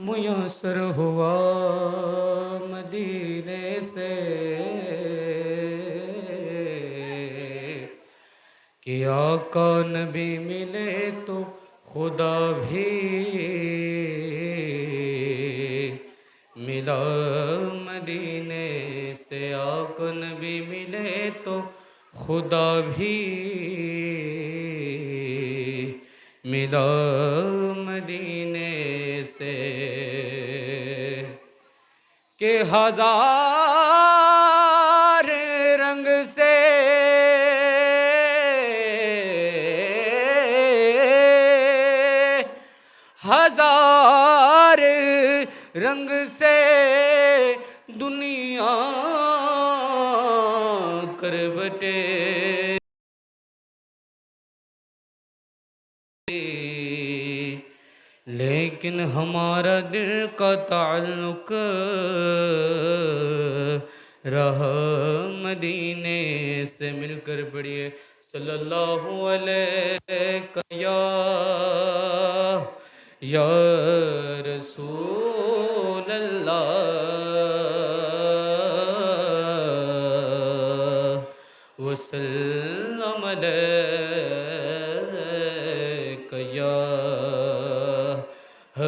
میسر ہوا مدینے سے کہ آقا نبی ملے تو خدا بھی ملا مدینے سے آقا نبی ملے تو خدا بھی ملا کہ ہزار رنگ سے ہزار رنگ سے دنیا کروٹے لیکن ہمارا دل کا تعلق رہا مدینے سے مل کر پڑھیے۔ صلی اللہ علیہ یا یا رسول اللہ، وسلم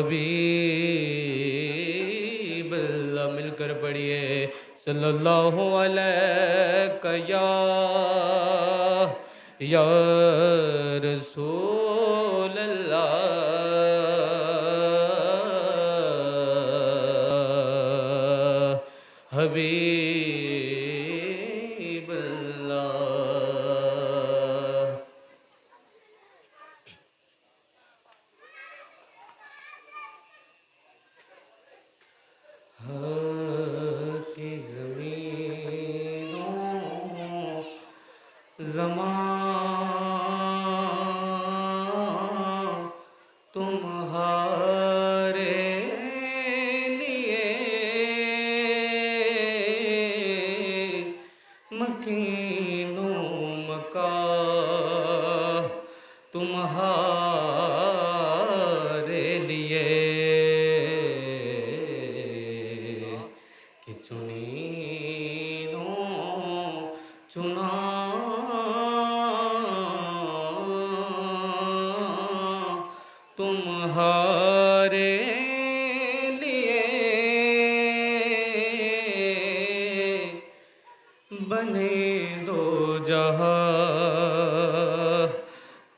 حبیب اللہ مل کر پڑھئے صلی اللہ علیہ یا رسول zaman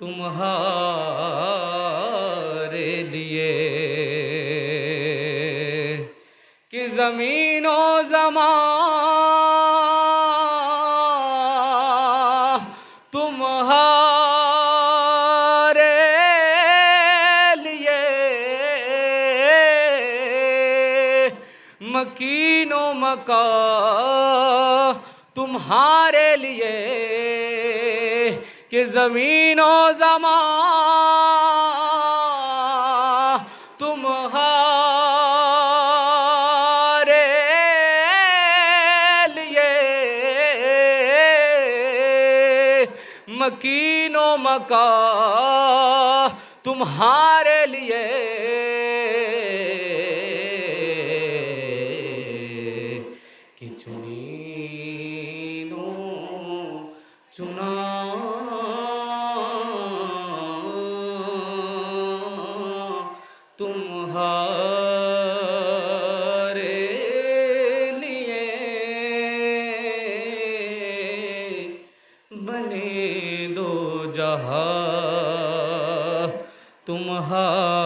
تمہارے لیے کہ زمین و زمان تمہارے لیے مکین و مکا تمہارے لیے کہ زمین و زمان تمہارے لیے مکین و مکان تمہارے لیے بنے دو جہاں تمہارا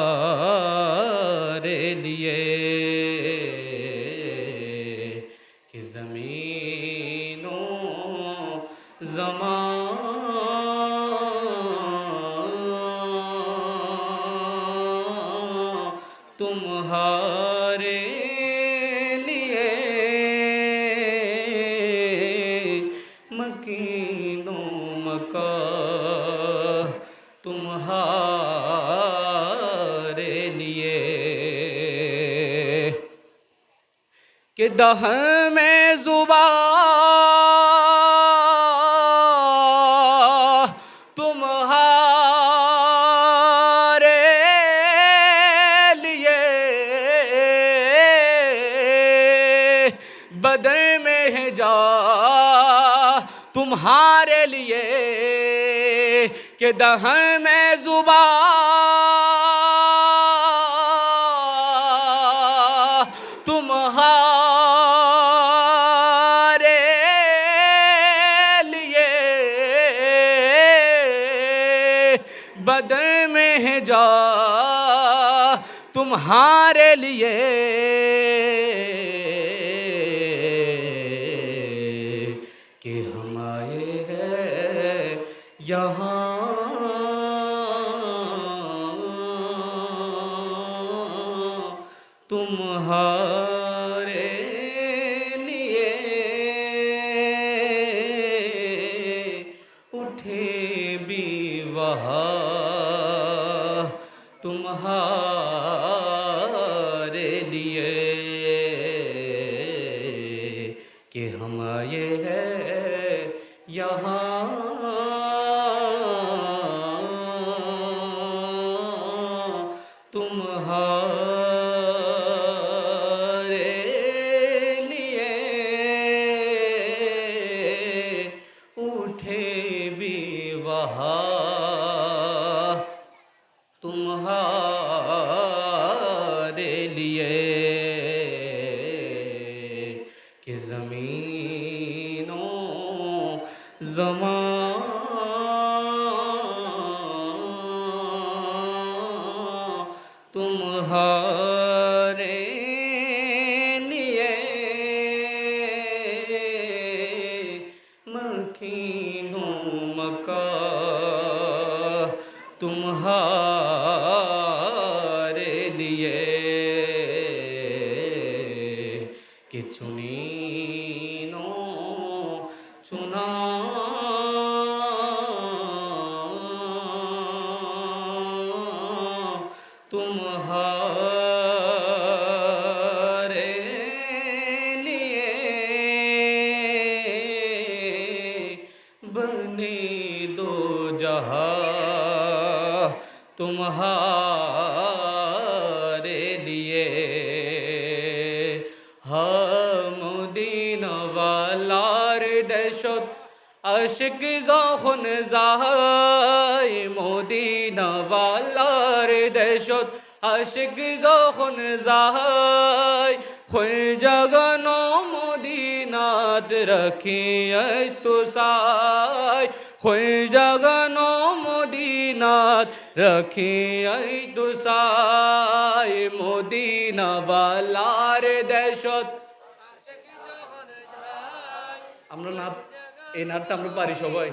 کہ دہن میں زباں تمہارے لیے بدن میں جا تمہارے لیے کہ دہن میں زباں بدر میں ہے جا تمہارے لیے تمہارے لیے اٹھے بھی وہاں تمہارے لیے کہ زمینوں زمان কিছু নিন চুনা تمہارے لیے بنی دو جہاں تمہارے আশিক যখন যায় মদিনা ওয়ালার দেশত, আশিক যখন যায় হয়ে জগন মদিনাত রাখি তো সাই হয়ে জগন মদিনাত রাখি তো সাই মদিনা ওয়ালার দেশত। আমরা নাচ এই নাটটা আমরা পারি সবাই।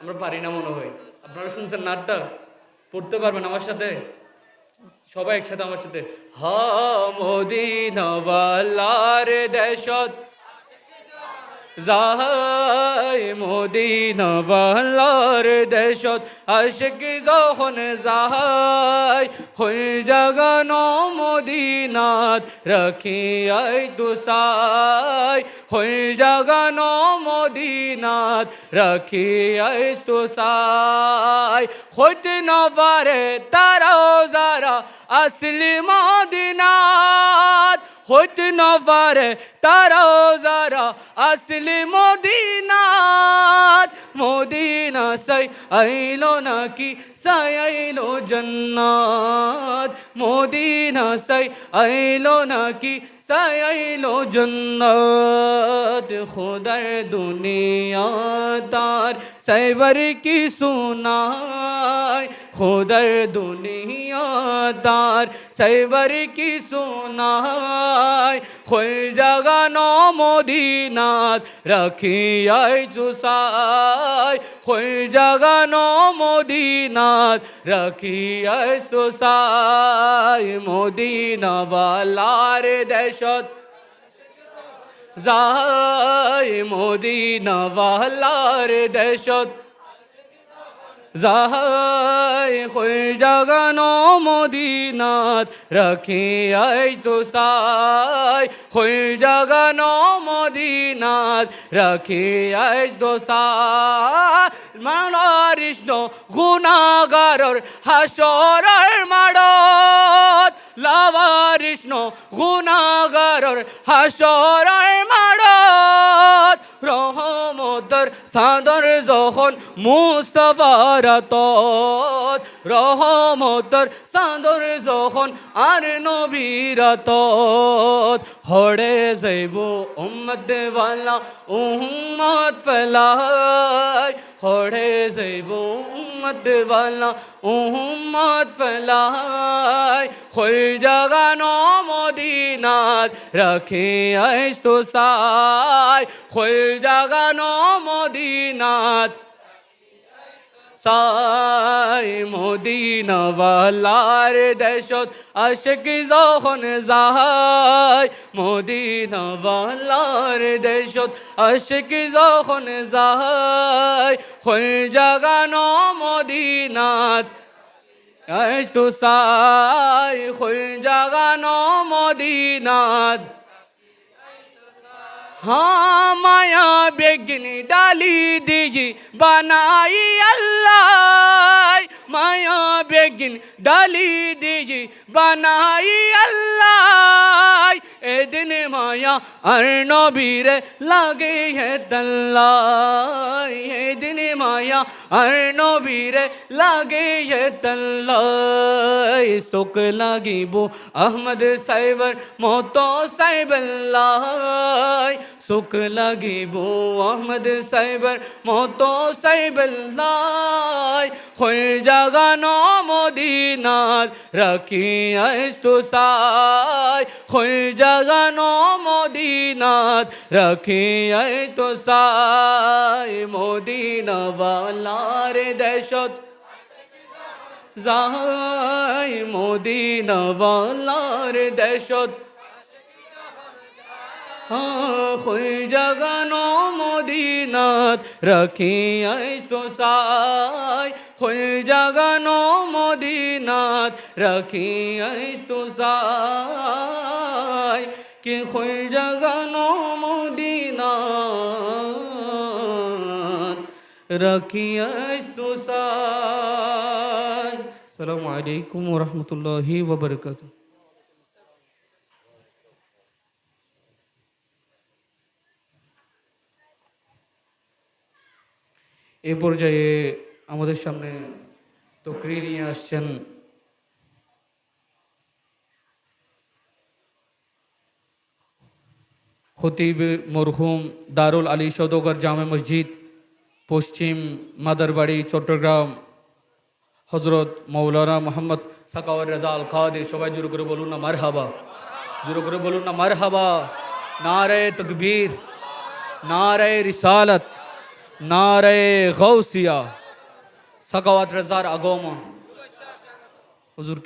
আমরা পারি না মনে হয়। আপনারা শুনছেন নাটটা? পড়তে পারবেন আমার সাথে? সবাই একসাথে আমার সাথে। হা মদিনাওয়ালার দেশত যাই মদিনাওয়ালার দেশত। আশিক যখন যাই হই জাগান রাখি আই তুসাই ہوئی ہل جگنو مدینات رکھی ایسو سائی۔ خود نفر ترو ذرا اصلی مدینات۔ خود نفر ترو ذرا اصلی مدینات۔ مدینہ سائی ایلو نکی سی ایلو جنات۔ مدینہ سائی ایلو نکی সাই জন্নত খুদার দুনিয়া তার। সাইবার কি সুনাই খুদার দুনিয়া তার সাইবার কি সুনাই খোল জাগানো মদিনাত রাখিয়াই চুসাই খোল জাগানো মদিনাত রাখিয়াই চুসাই মদিনা বালার দেশত যাই মদিনা বালার দেশত যাই হই জাগানো মদিনাত রাখি আই তো সাই হই জাগানো মদিনাত রাখি আই তো মানারিষ্ণ গুণাগারর হাসরর মাড়ত। লাভারিষ্ণ গুণাগারর হাসরর মাড়ত রহমত সাদর যখন মুস্তফার তত রহমতর সাদর যখন আর নবীর তত হড়ে যাইব উম্মত ওয়ালা উম্মত ফেলাই, হড়ে যাইব উম্মত ওয়ালা উম্মত ফেলাই। হই জাগানো মদিনাত রাখে আইস তো সাই। হই জগানো মদিনাত সাই মদিনাওয়ালার দেশত আশিক যখন যাহাই মদিনাওয়ালার দেশত আশিক যখন যাহাই হই জাগানো মদিনাত আইস তো সাই হই জাগানো মদিনাত हाँ माया बेगनी डाली दीजी बनाई अल्लाह মায়া বেগিন ডালি দিজি বানাই আল্লাহ। এদিন মায়া আর নবীর লাগে হে তল্লাই এদিন মায়া আর নবীর লাগে হে তল্লাই শোক লাগিব আহমদ সাইবর মতো সাইবল্লাই সুখ লাগিব আহমদ সাইবার মতো সাইবল্লাই হই জাগানো মদিনাত রাখি আইস্তু সাই। হই জাগানো মদিনাত রাখি আইতো সাই। মদিনা বালার দেশত যাই মদিনা বালার দেশত হই জাগানো মদিনাত রাখি আইসো সাই। হই জাগানো মদিনাত রাখি আইসো সাই। কি হই জাগানো মদিনাত রাখি আইসো সাই। আসসালামু আলাইকুম ওয়া রাহমাতুল্লাহি এ পর্যায়ে আমাদের সামনে তকরি নিয়ে আসছেন খতিব মরহুম দারুল আলী সদগর জামে মসজিদ, পশ্চিম মাদারবাড়ি, চট্টগ্রাম। হজরত মৌলানা মোহাম্মদ সাকাওয়ার রাজা আল কাদের সবাই জোর করে বলুন না মার হাবা জোর করে বলুন না মার হাবা নারে তকবীর নারে রিসালত। نعرہ غوثیہ سکوات رزار اگوما حضور کی